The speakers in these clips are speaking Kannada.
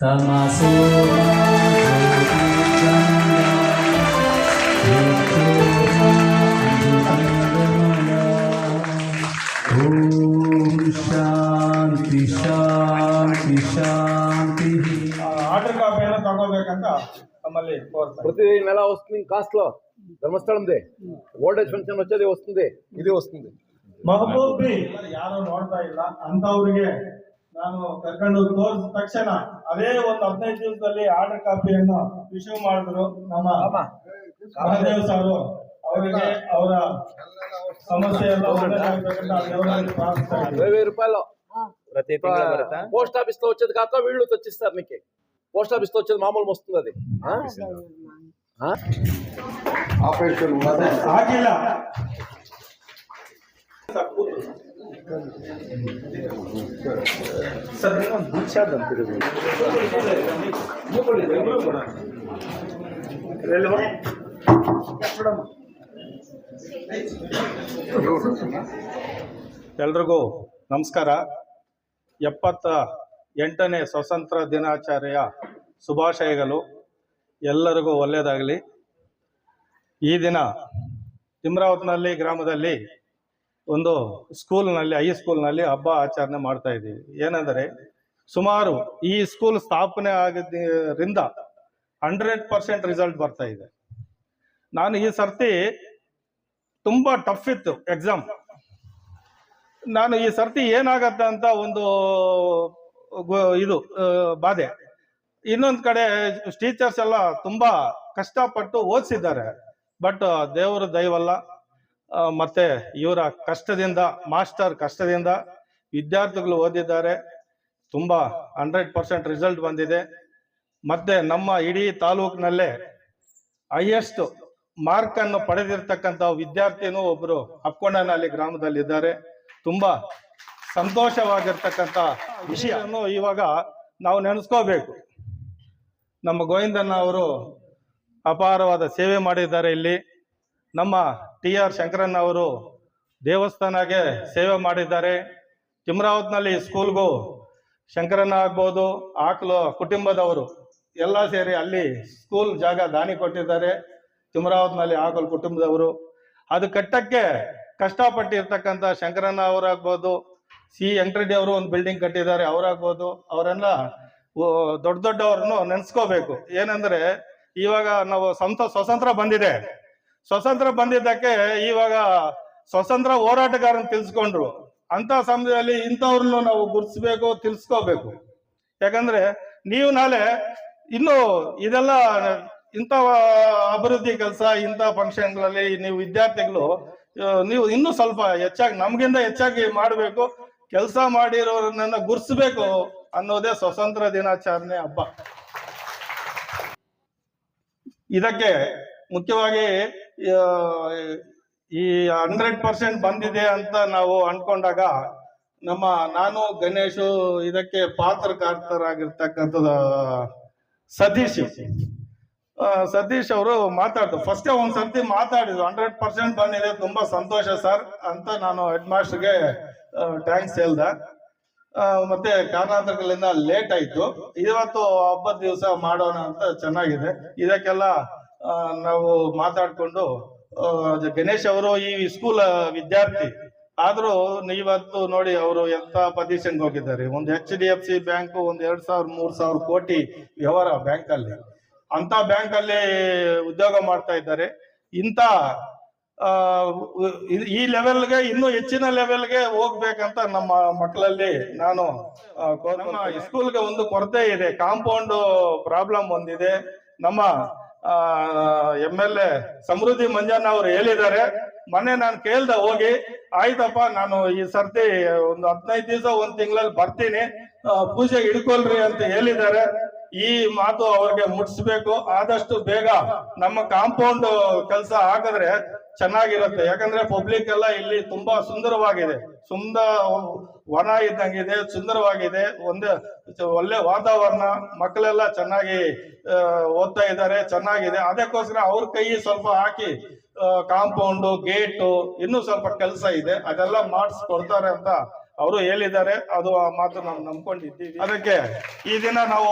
తమసో శాంతి శాంತಿ శాంతి. ఆర్డర్ ಕಾಪಿಯನ್ನು ತಗೋಬೇಕಂತ ನಮ್ಮಲ್ಲಿ ಕೋರ್ತಾರೆ ప్రతి నెల వస్తుంది కాస్ట్లో ధర్మస్థలందే. ఓల్డ్ ఏజ్ ఫంక్షన్ వచ్చేది వస్తుంది. ఇది వస్తుంది. మహబూబ్ బి ಯಾರು ನೋಡ್ತಾ ಇಲ್ಲ ನಾನು ಕರ್ಕೊಂಡು ತೋರಿಸಿದ ತಕ್ಷಣ ಅದೇ ಒಂದು ಹದಿನೈದು ದಿವಸದಲ್ಲಿ ಆರ್ಡರ್ ಕಾಪಿಯನ್ನು ಇಶ್ಯೂ ಮಾಡಿದ್ರು ನಮ್ಮ ಮಹಾದೇವ್ ಸಾರು ಅವರಿಗೆ ಅವರ ಸಮಸ್ಯೆ ಎಲ್ಲ ಒಳ್ಳೆದಾಗ್ಬೇಕಂತ ಆ ದೇವರಲ್ಲಿ ಪ್ರಾರ್ಥಿಸ್ತಾ ಇದ್ದೀನಿ. వెయ్యి వెయ్యి రూపాయలు ప్రతి తింగళ బరతా పోస్ట్ ఆఫీస్ లో వచ్చేది కాక వీళ్ళు తెచ్చిస్తారు నీకు పోస్ట్ ఆఫీస్ లో వచ్చేది మామూలు వస్తుంది అది ಆಗಿಲ್ಲ ಎಲ್ರಿಗೂ ನಮಸ್ಕಾರ. ಎಪ್ಪತ್ತ ಎಂಟನೇ ಸ್ವತಂತ್ರ ದಿನಾಚರಣೆಯ ಶುಭಾಶಯಗಳು ಎಲ್ಲರಿಗೂ ಒಳ್ಳೆಯದಾಗಲಿ. ಈ ದಿನ ತಿಮ್ರಾವತ್ನಹಳ್ಳಿ ಗ್ರಾಮದಲ್ಲಿ ಒಂದು ಸ್ಕೂಲ್ನಲ್ಲಿ ಹೈಸ್ಕೂಲ್ನಲ್ಲಿ ಹಬ್ಬ ಆಚರಣೆ ಮಾಡ್ತಾ ಇದ್ದೀವಿ. ಏನೆಂದರೆ, ಸುಮಾರು ಈ ಸ್ಕೂಲ್ ಸ್ಥಾಪನೆ ಆಗಿದ್ದರಿಂದ ಹಂಡ್ರೆಡ್ ಪರ್ಸೆಂಟ್ ರಿಸಲ್ಟ್ ಬರ್ತಾ ಇದೆ. ನಾನು ಈ ಸರ್ತಿ ತುಂಬ ಟಫ್ ಇತ್ತು ಎಕ್ಸಾಮ್ ನಾನು ಈ ಸರ್ತಿ ಏನಾಗತ್ತೆ ಅಂತ ಒಂದು ಇದು ಬಾಧೆ. ಇನ್ನೊಂದು ಕಡೆ ಟೀಚರ್ಸ್ ಎಲ್ಲ ತುಂಬಾ ಕಷ್ಟಪಟ್ಟು ಓದಿಸಿದ್ದಾರೆ. ಬಟ್ ದೇವರು ದೈವಲ್ಲ ಮತ್ತೆ ಇವರ ಕಷ್ಟದಿಂದ, ಮಾಸ್ಟರ್ ಕಷ್ಟದಿಂದ ವಿದ್ಯಾರ್ಥಿಗಳು ಓದಿದ್ದಾರೆ. ತುಂಬಾ ಹಂಡ್ರೆಡ್ ಪರ್ಸೆಂಟ್ ರಿಸಲ್ಟ್ ಬಂದಿದೆ. ಮತ್ತೆ ನಮ್ಮ ಇಡೀ ತಾಲೂಕಿನಲ್ಲೇ ಹೈಯೆಸ್ಟ್ ಮಾರ್ಕ್ ಅನ್ನು ಪಡೆದಿರ್ತಕ್ಕಂಥ ವಿದ್ಯಾರ್ಥಿನೂ ಅಪ್ಕೊಂಡನಲ್ಲಿ ಗ್ರಾಮದಲ್ಲಿ ಇದ್ದಾರೆ ತುಂಬಾ ಸಂತೋಷವಾಗಿರ್ತಕ್ಕಂಥ ವಿಷಯವನ್ನು ಇವಾಗ ನಾವು ನೆನೆಸ್ಕೋಬೇಕು. ನಮ್ಮ ಗೋವಿಂದಣ್ಣ ಅವರು ಅಪಾರವಾದ ಸೇವೆ ಮಾಡಿದ್ದಾರೆ ಇಲ್ಲಿ. ನಮ್ಮ ಟಿ ಆರ್ ಶಂಕರಣ್ಣ ಅವರು ದೇವಸ್ಥಾನಗೆ ಸೇವೆ ಮಾಡಿದ್ದಾರೆ. ತಿಮ್ರಾವತ್ನಲ್ಲಿ ಸ್ಕೂಲ್ಗೂ ಶಂಕರಣ್ಣ ಆಗ್ಬೋದು, ಆಕಲು ಕುಟುಂಬದವರು ಎಲ್ಲ ಸೇರಿ ಅಲ್ಲಿ ಸ್ಕೂಲ್ ಜಾಗ ದಾನಿ ಕೊಟ್ಟಿದ್ದಾರೆ. ತಿಮ್ರಾವತ್ನಲ್ಲಿ ಆಕಲು ಕುಟುಂಬದವರು. ಅದು ಕಟ್ಟಕ್ಕೆ ಕಷ್ಟಪಟ್ಟಿರ್ತಕ್ಕಂಥ ಶಂಕರಣ್ಣ ಅವರಾಗ್ಬೋದು, ಸಿ. ವೆಂಕಟರೆಡ್ಡಿ ಅವರು ಒಂದು ಬಿಲ್ಡಿಂಗ್ ಕಟ್ಟಿದ್ದಾರೆ, ಅವರಾಗ್ಬೋದು. ಅವರೆಲ್ಲ ದೊಡ್ಡ ದೊಡ್ಡವ್ರನ್ನು ನೆನೆಸ್ಕೋಬೇಕು. ಏನಂದ್ರೆ, ಇವಾಗ ನಾವು ಸ್ವಂತ, ಸ್ವತಂತ್ರ ಬಂದಿದೆ. ಸ್ವತಂತ್ರ ಬಂದಿದ್ದಕ್ಕೆ ಇವಾಗ ಸ್ವತಂತ್ರ ಹೋರಾಟಗಾರನ್ ತಿಳಿಸ್ಕೊಂಡ್ರು. ಅಂತ ಸಮಯದಲ್ಲಿ ಇಂಥವ್ರನ್ನು ನಾವು ಗುರುತಿಸ್ಬೇಕು ತಿಳಿಸ್ಕೋಬೇಕು. ಯಾಕಂದ್ರೆ ನೀವು ನಾಳೆ ಇನ್ನು ಇದೆಲ್ಲ ಇಂಥ ಅಭಿವೃದ್ಧಿ ಕೆಲಸ, ಇಂಥ ಫಂಕ್ಷನ್ಗಳಲ್ಲಿ ನೀವು ವಿದ್ಯಾರ್ಥಿಗಳು ನೀವು ಇನ್ನೂ ಸ್ವಲ್ಪ ಹೆಚ್ಚಾಗಿ ನಮಗಿಂತ ಹೆಚ್ಚಾಗಿ ಮಾಡಬೇಕು. ಕೆಲಸ ಮಾಡಿರೋರನ್ನ ಗುರ್ಸ್ಬೇಕು ಅನ್ನೋದೇ ಸ್ವತಂತ್ರ ದಿನಾಚರಣೆ ಹಬ್ಬ. ಇದಕ್ಕೆ ಮುಖ್ಯವಾಗಿ ಈ ಹಂಡ್ರೆಡ್ ಪರ್ಸೆಂಟ್ ಬಂದಿದೆ ಅಂತ ನಾವು ಅನ್ಕೊಂಡಾಗ ನಮ್ಮ ನಾನು, ಗಣೇಶು ಇದಕ್ಕೆ ಪಾತ್ರಕಾರ್ತರಾಗಿರ್ತಕ್ಕಂಥದ್ದು ಸತೀಶ್. ಸತೀಶ್ ಅವರು ಮಾತಾಡ್ತಾರೆ. ಫಸ್ಟೇ ಒಂದ್ ಸರ್ತಿ ಮಾತಾಡಿದ್ರು. ಹಂಡ್ರೆಡ್ ಪರ್ಸೆಂಟ್ ಬಂದಿದೆ. ತುಂಬಾ ಸಂತೋಷ ಸರ್ ಅಂತ ನಾನು ಹೆಡ್ ಮಾಸ್ಟರ್ಗೆ ಥ್ಯಾಂಕ್ಸ್ ಹೇಳ್ದೆ. ಮತ್ತೆ ಕಾರಣಾಂತರಗಳಿಂದ ಲೇಟ್ ಆಯ್ತು. ಇವತ್ತು ಹಬ್ಬದ ದಿವಸ ಮಾಡೋಣ ಅಂತ ಚೆನ್ನಾಗಿದೆ. ಇದಕ್ಕೆಲ್ಲ ನಾವು ಮಾತಾಡ್ಕೊಂಡು ಗಣೇಶ್ ಅವರು ಈ ಸ್ಕೂಲ್ ವಿದ್ಯಾರ್ಥಿ. ಆದ್ರೂ ಇವತ್ತು ನೋಡಿ ಅವರು ಎಂತ ಪೊಸಿಷನ್ಗೆ ಹೋಗಿದ್ದಾರೆ. ಒಂದು H D F C bank ಒಂದು ಎರಡು ಸಾವಿರ ಮೂರು ಸಾವಿರ ಕೋಟಿ ವ್ಯವಹಾರ ಬ್ಯಾಂಕ್ ಅಲ್ಲಿ. ಅಂತ ಬ್ಯಾಂಕ್ ಅಲ್ಲಿ ಉದ್ಯೋಗ ಮಾಡ್ತಾ ಇದ್ದಾರೆ. ಇಂಥ ಈ ಲೆವೆಲ್ಗೆ ಇನ್ನೂ ಹೆಚ್ಚಿನ ಲೆವೆಲ್ಗೆ ಹೋಗ್ಬೇಕಂತ ನಮ್ಮ ಮಕ್ಕಳಲ್ಲಿ ನಾನು ನಮ್ಮ ಸ್ಕೂಲ್ಗೆ ಒಂದು ಕೊರತೆ ಇದೆ. ಕಾಂಪೌಂಡ್ ಪ್ರಾಬ್ಲಮ್ ಒಂದಿದೆ. ನಮ್ಮ M L A Samruddhi Manjanna ಅವರು ಹೇಳಿದ್ದಾರೆ. ಮೊನ್ನೆ ನಾನು ಕೇಳ್ದೆ ಹೋಗಿ, ಆಯ್ತಪ್ಪ, ನಾನು ಈ ಸರ್ತಿ ಒಂದು ಹದಿನೈದು ದಿವಸ ಒಂದ್ ತಿಂಗಳಲ್ಲಿ ಬರ್ತೀನಿ. ಪೂಜೆ ಹಿಡ್ಕೊಳ್ರಿ ಅಂತ ಹೇಳಿದ್ದಾರೆ. ಈ ಮಾತು ಅವ್ರಿಗೆ ಮುಟ್ಸ್ಬೇಕು. ಆದಷ್ಟು ಬೇಗ ನಮ್ಮ ಕಾಂಪೌಂಡ್ ಕೆಲಸ ಹಾಕಿದ್ರೆ ಚೆನ್ನಾಗಿರುತ್ತೆ. ಯಾಕಂದ್ರೆ ಪಬ್ಲಿಕ್ ಎಲ್ಲ ಇಲ್ಲಿ ತುಂಬಾ ಸುಂದರವಾಗಿದೆ. ಸುಂದ ವನ ಇದ್ದಂಗಿದೆ, ಸುಂದರವಾಗಿದೆ. ಒಂದೇ ಒಳ್ಳೆ ವಾತಾವರಣ, ಮಕ್ಕಳೆಲ್ಲ ಚೆನ್ನಾಗಿ ಓದ್ತಾ ಇದ್ದಾರೆ, ಚೆನ್ನಾಗಿದೆ. ಅದಕ್ಕೋಸ್ಕರ ಅವ್ರ ಕೈ ಸ್ವಲ್ಪ ಹಾಕಿ ಕಾಂಪೌಂಡು ಗೇಟು ಇನ್ನೂ ಸ್ವಲ್ಪ ಕೆಲಸ ಇದೆ. ಅದೆಲ್ಲ ಮಾಡಿಸ್ಕೊಡ್ತಾರೆ ಅಂತ ಅವರು ಹೇಳಿದ್ದಾರೆ. ಅದು ಆ ಮಾತು ನಾವು ನಂಬ್ಕೊಂಡಿದ್ದೀವಿ. ಅದಕ್ಕೆ ಈ ದಿನ ನಾವು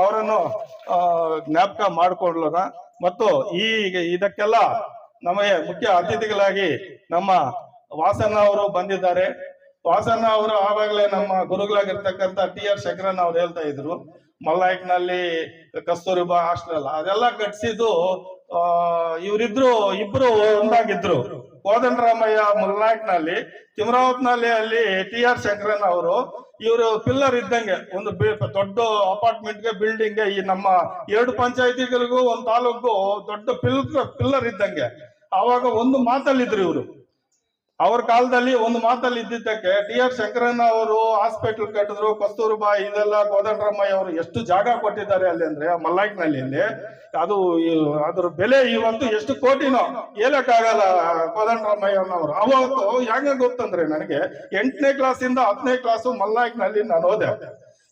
ಅವರನ್ನು ಜ್ಞಾಪಕ ಮಾಡಿಕೊಳ್ಳೋಣ. ಮತ್ತು ಈ, ಇದಕ್ಕೆಲ್ಲ ನಮಗೆ ಮುಖ್ಯ ಅತಿಥಿಗಳಾಗಿ ನಮ್ಮ ವಾಸಣ್ಣ ಅವರು ಬಂದಿದ್ದಾರೆ. ವಾಸಣ್ಣ ಅವರು ಆವಾಗಲೇ ನಮ್ಮ ಗುರುಗಳಾಗಿರ್ತಕ್ಕಂಥ ಟಿ ಆರ್ ಶಂಕರನ್ ಅವ್ರು ಹೇಳ್ತಾ ಇದ್ರು. ಮಲ್ನಾಯಕ್ನಲ್ಲಿ ಕಸ್ತೂರಿಬಾ ಹಾಸ್ಟೆಲ್ ಅದೆಲ್ಲ ಕಟ್ಸಿದ್ದು ಇವರಿದ್ರು ಇಬ್ರು ಒಂದಾಗಿದ್ರು. ಕೋದಂಡರಾಮಯ್ಯ ಮಲ್ನಾಯಕ್ನಲ್ಲಿ, ತಿಮ್ರಾವತ್ನಲ್ಲಿ ಅಲ್ಲಿ ಟಿ ಆರ್ ಶಂಕರನ್ ಅವರು, ಇವರು ಪಿಲ್ಲರ್ ಇದ್ದಂಗೆ, ಒಂದು ದೊಡ್ಡ ಅಪಾರ್ಟ್ಮೆಂಟ್ಗೆ, ಬಿಲ್ಡಿಂಗ್ಗೆ, ಈ ನಮ್ಮ ಎರಡು ಪಂಚಾಯತಿಗಳಿಗೂ, ಒಂದು ತಾಲೂಕು ದೊಡ್ಡ ಪಿಲ್, ಪಿಲ್ಲರ್ ಇದ್ದಂಗೆ. ಅವಾಗ ಒಂದು ಮಾತಲ್ಲಿದ್ರು ಇವರು. ಅವ್ರ ಕಾಲದಲ್ಲಿ ಒಂದು ಮಾತಲ್ಲಿ ಇದ್ದಿದ್ದಕ್ಕೆ ಟಿ ಆರ್ ಶಂಕರಣ್ಣ ಅವರು ಹಾಸ್ಪಿಟಲ್ ಕಟ್ಟಿದ್ರು, ಕಸ್ತೂರ್ಬಾ ಇದೆಲ್ಲ ಕೋದಂಡರಾಮಯ್ಯ ಅವರು ಎಷ್ಟು ಜಾಗ ಕೊಟ್ಟಿದ್ದಾರೆ ಅಲ್ಲಿ ಅಂದ್ರೆ ಮಲ್ಲಾಯ್ಕ್ನಲ್ಲಿ ಅಲ್ಲಿ. ಅದು ಅದ್ರ ಬೆಲೆ ಇವತ್ತು ಎಷ್ಟು ಕೋಟಿನೋ ಹೇಳಕ್ಕಾಗಲ್ಲ ಕೋದಂಡರಾಮಯ್ಯನವರು ಅವತ್ತು ಯಾಕೆ ಗೊತ್ತಂದ್ರೆ ನನಗೆ ಎಂಟನೇ ಕ್ಲಾಸಿಂದ ಹತ್ತನೇ ಕ್ಲಾಸು ಮಲ್ನಾಯ್ಕ್ನಲ್ಲಿ ನಾನು ಹೋದೆ.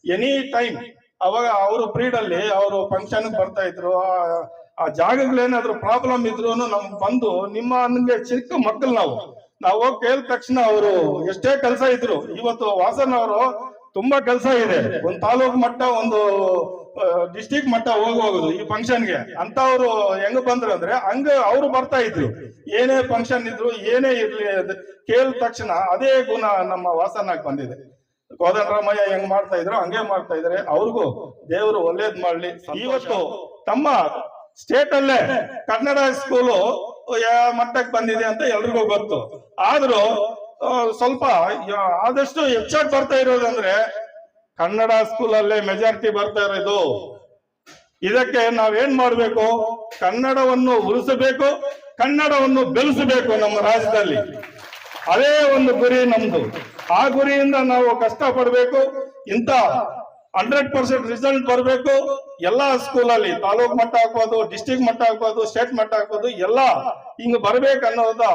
ಎನಿ ಟೈಮ್ ಅವಾಗ ಅವರು ಅಲ್ಲಿ ಅವರು ಫಂಕ್ಷನ್ ಬರ್ತಾ ಇದ್ರು ಆ- ಜಾಗಗಳೇನಾದ್ರೂ ಪ್ರಾಬ್ಲಮ್ ಇದ್ರು ನಮ್ ಬಂದು ನಿಮ್ಮ ಹಂಗೆ ಚಿಕ್ಕ ಮಕ್ಕಳು ನಾವು. ನಾವು ಹೋಗಿ ಕೇಳಿದ ತಕ್ಷಣ ಅವರು ಎಷ್ಟೇ ಕೆಲಸ ಇದ್ರು ಇವತ್ತು ವಾಸನ್ ಅವರು ತುಂಬಾ ಕೆಲಸ ಇದೆ. ಒಂದು ತಾಲೂಕು ಮಟ್ಟ ಒಂದು ಡಿಸ್ಟಿಕ್ ಮಟ್ಟ ಹೋಗೋದು ಈ ಈ ಫಂಕ್ಷನ್ಗೆ ಅಂತ ಅವರು ಹೆಂಗ್ ಬಂದ್ರು ಅಂದ್ರೆ ಹಂಗ ಅವರು ಬರ್ತಾ ಇದ್ರು. ಏನೇ ಫಂಕ್ಷನ್ ಇದ್ರು ಏನೇ ಇರ್ಲಿ ಕೇಳಿದ ತಕ್ಷಣ ಅದೇ ಗುಣ ನಮ್ಮ ವಾಸನಾಗ್ ಬಂದಿದೆ. ಕೋದಂಡರಾಮಯ್ಯ ಹೆಂಗ್ ಮಾಡ್ತಾ ಇದ್ರು ಹಂಗೆ ಮಾಡ್ತಾ ಇದಾರೆ. ಅವ್ರಿಗೂ ದೇವರು ಒಳ್ಳೇದ್ ಮಾಡ್ಲಿ. ಇವತ್ತು ತಮ್ಮ ಸ್ಟೇಟ್ ಅಲ್ಲೇ ಕನ್ನಡ ಸ್ಕೂಲು ಮಟ್ಟಕ್ಕೆ ಬಂದಿದೆ ಅಂತ ಎಲ್ರಿಗೂ ಗೊತ್ತು. ಆದ್ರೂ ಸ್ವಲ್ಪ ಆದಷ್ಟು ಹೆಚ್ಚಾಗಿ ಬರ್ತಾ ಇರೋದಂದ್ರೆ ಕನ್ನಡ ಸ್ಕೂಲಲ್ಲೇ ಮೆಜಾರಿಟಿ ಬರ್ತಾ ಇರೋದು. ಇದಕ್ಕೆ ನಾವೇನ್ ಮಾಡ್ಬೇಕು? ಕನ್ನಡವನ್ನು ಉಳಿಸಬೇಕು ಕನ್ನಡವನ್ನು ಬೆಳೆಸಬೇಕು ನಮ್ಮ ರಾಜ್ಯದಲ್ಲಿ. ಅದೇ ಒಂದು ಗುರಿ ನಮ್ದು. ಆ ಗುರಿಯಿಂದ ನಾವು ಕಷ್ಟ ಪಡ್ಬೇಕು ಇಂತ ಹಂಡ್ರೆಡ್ ಪರ್ಸೆಂಟ್ ರಿಸಲ್ಟ್ ಬರಬೇಕು. ಎಲ್ಲಾ ಸ್ಕೂಲಲ್ಲಿ, ತಾಲೂಕ್ ಮಟ್ಟ ಹಾಕ್ಬೋದು ಡಿಸ್ಟಿಕ್ ಮಟ್ಟ ಹಾಕ್ಬೋದು, ಸ್ಟೇಟ್ ಮಟ್ಟ ಹಾಕ್ಬೋದು, ಎಲ್ಲ ಹಿಂಗ್ ಬರ್ಬೇಕು ಅನ್ನೋದ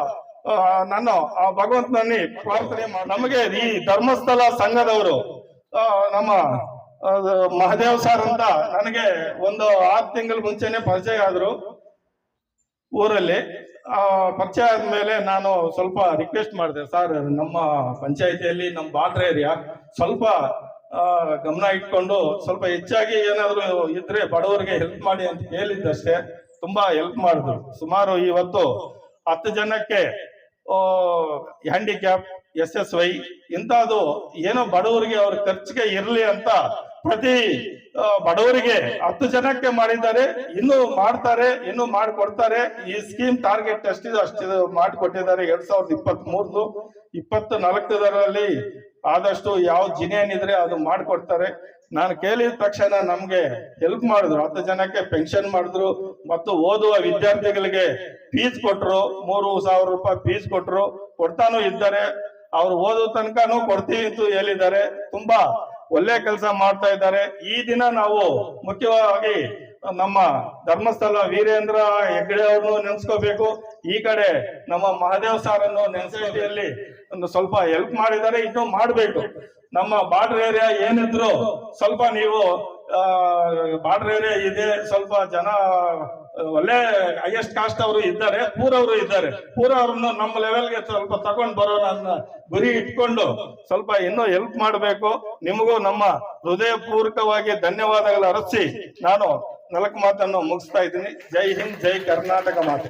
ನಾನು ಆ ಭಗವಂತನಲ್ಲಿ ಪ್ರಾರ್ಥನೆ ನಮಗೆ ಈ ಧರ್ಮಸ್ಥಳ ಸಂಘದವರು ನಮ್ಮ ಮಹದೇವ್ ಸರ್ ಅಂತ ನನಗೆ ಒಂದು ಆರು ತಿಂಗಳ ಮುಂಚೆನೆ ಪರಿಚಯ ಆದ್ರು ಊರಲ್ಲಿ. ಆ, ಪರಿಚಯ ಆದ್ಮೇಲೆ ನಾನು ಸ್ವಲ್ಪ ರಿಕ್ವೆಸ್ಟ್ ಮಾಡಿದೆ, ಸರ್, ನಮ್ಮ ಪಂಚಾಯತಿಯಲ್ಲಿ, ನಮ್ಮ ಬಾರ್ಡರ್ ಏರಿಯಾ ಸ್ವಲ್ಪ ಗಮನ ಇಟ್ಕೊಂಡು ಸ್ವಲ್ಪ ಹೆಚ್ಚಾಗಿ ಏನಾದ್ರು ಇದ್ರೆ ಬಡವರಿಗೆ ಹೆಲ್ಪ್ ಮಾಡಿ ಅಂತ ಹೇಳಿದ್ದಷ್ಟೇ ತುಂಬಾ ಹೆಲ್ಪ್ ಮಾಡಿದ್ರು. ಸುಮಾರು ಇವತ್ತು ಹತ್ತು ಜನಕ್ಕೆ ಹ್ಯಾಂಡಿಕ್ಯಾಪ್ ಎಸ್ ಎಸ್ ವೈ ಇಂಥದ್ದು ಏನೋ ಬಡವರಿಗೆ ಅವ್ರ ಖರ್ಚಿಗೆ ಇರ್ಲಿ ಅಂತ ಪ್ರತಿ ಬಡವರಿಗೆ ಹತ್ತು ಜನಕ್ಕೆ ಮಾಡಿದ್ದಾರೆ, ಇನ್ನು ಮಾಡ್ತಾರೆ, ಇನ್ನು ಮಾಡಿಕೊಡ್ತಾರೆ. ಈ ಸ್ಕೀಮ್ ಟಾರ್ಗೆಟ್ ಎಷ್ಟಿದೆ ಅಷ್ಟಿದೆ ಮಾಡಿಕೊಟ್ಟಿದ್ದಾರೆ ಎರಡ್ ಸಾವಿರದ ಇಪ್ಪತ್ತ್ ಮೂರ್ದು ಇಪ್ಪತ್ತು ನಾಲ್ಕರಲ್ಲಿ ಆದಷ್ಟು ಯಾವ ಜಿನ ಏನಿದ್ರೆ ಅದು ಮಾಡಿಕೊಡ್ತಾರೆ. ನಾನು ಕೇಳಿದ ತಕ್ಷಣ ನಮ್ಗೆ ಹೆಲ್ಪ್ ಮಾಡಿದ್ರು. ಹತ್ತು ಜನಕ್ಕೆ ಪೆನ್ಷನ್ ಮಾಡಿದ್ರು. ಮತ್ತು ಓದುವ ವಿದ್ಯಾರ್ಥಿಗಳಿಗೆ ಫೀಸ್ ಕೊಟ್ರು. ಮೂರು ಸಾವಿರ ರೂಪಾಯಿ ಫೀಸ್ ಕೊಟ್ರು. ಕೊಡ್ತಾನೂ ಇದ್ದಾರೆ. ಅವ್ರು ಓದೋ ತನಕನೂ ಕೊಡ್ತೀವಿ ಅಂತ ಹೇಳಿದ್ದಾರೆ. ತುಂಬಾ ಒಳ್ಳೆ ಕೆಲಸ ಮಾಡ್ತಾ ಇದ್ದಾರೆ. ಈ ದಿನ ನಾವು ಮುಖ್ಯವಾಗಿ ನಮ್ಮ ಧರ್ಮಸ್ಥಳ ವೀರೇಂದ್ರ ಹೆಗ್ಡೆ ಅವ್ರನ್ನು ನೆನೆಸ್ಕೋಬೇಕು. ಈ ಕಡೆ ನಮ್ಮ ಮಹದೇವ್ ಸಾರನ್ನು ನೆನೆಸಿಯಲ್ಲಿ ಒಂದು ಸ್ವಲ್ಪ ಹೆಲ್ಪ್ ಮಾಡಿದ್ದಾರೆ, ಇನ್ನು ಮಾಡಬೇಕು. ನಮ್ಮ ಬಾರ್ಡರ್ ಏರಿಯಾ ಏನಿದ್ರು ಸ್ವಲ್ಪ ನೀವು ಬಾರ್ಡರ್ ಏರಿಯಾ ಇದೆ, ಸ್ವಲ್ಪ ಜನ ಒಳ್ಳೆ ಹೈಯೆಸ್ಟ್ ಕಾಸ್ಟ್ ಅವರು ಇದ್ದಾರೆ ಪೂರವರು ಇದ್ದಾರೆ. ಪೂರ ಅವ್ರನ್ನು ನಮ್ಮ ಲೆವೆಲ್ಗೆ ಸ್ವಲ್ಪ ತಗೊಂಡ್ ಬರೋ ನನ್ನ ಗುರಿ ಇಟ್ಕೊಂಡು ಸ್ವಲ್ಪ ಇನ್ನೂ ಹೆಲ್ಪ್ ಮಾಡಬೇಕು. ನಿಮಗೂ ನಮ್ಮ ಹೃದಯ ಪೂರ್ವಕವಾಗಿ ಧನ್ಯವಾದಗಳು ಅರಸಿ. ನಾನು ನಾಲ್ಕು ಮಾತನ್ನು ಮುಗಿಸ್ತಾ ಇದ್ದೀನಿ. ಜೈ ಹಿಂದ್, ಜೈ ಕರ್ನಾಟಕ ಮಾತೆ.